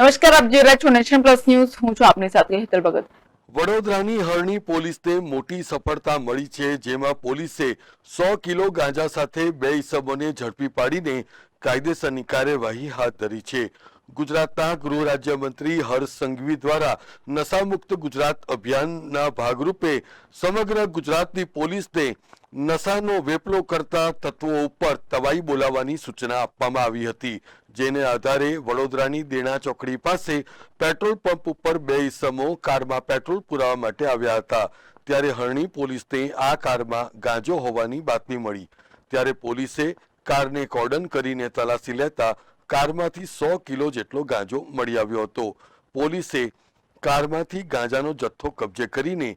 નમસ્કાર, આપ જોઈ રહ્યા છો નેશન પ્લસ ન્યૂઝ. હું છું આપની સાથે હેતલ ભગત. વડોદરાની હરણી પોલીસને મોટી સફળતા મળી છે, જેમાં પોલીસે સો કિલો ગાંજા સાથે બે ઇસમોને ઝડપી પાડીને કાયદેસરની કાર્યવાહી હાથ ધરી છે. ગુજરાતના ગૃહ રાજ્યમંત્રી હર્ષ સંઘવી દ્વારા નશામુક્ત ગુજરાત અભિયાનના ભાગરૂપે સમગ્ર ગુજરાતની પોલીસને નશાનો વેપલો કરતા તત્વો ઉપર તવાઈ બોલાવવાની સૂચના આપવામાં આવી હતી. જેને આધારે વડોદરાની દેણા ચોકડી પાસે પેટ્રોલ પંપ ઉપર બે ઇસમો કારમાં પેટ્રોલ પુરાવા માટે આવ્યા હતા. ત્યારે હરણી પોલીસને આ કારમાં ગાંજો હોવાની બાતમી મળી. ત્યારે પોલીસે કારને કોર્ડન કરીને તલાશી લેતા કારમાંથી સો કિલો જેટલો ગાંજો મળી આવ્યો હતો. પોલીસે કારમાંથી ગાંજાનો જથ્થો કબજે કરીને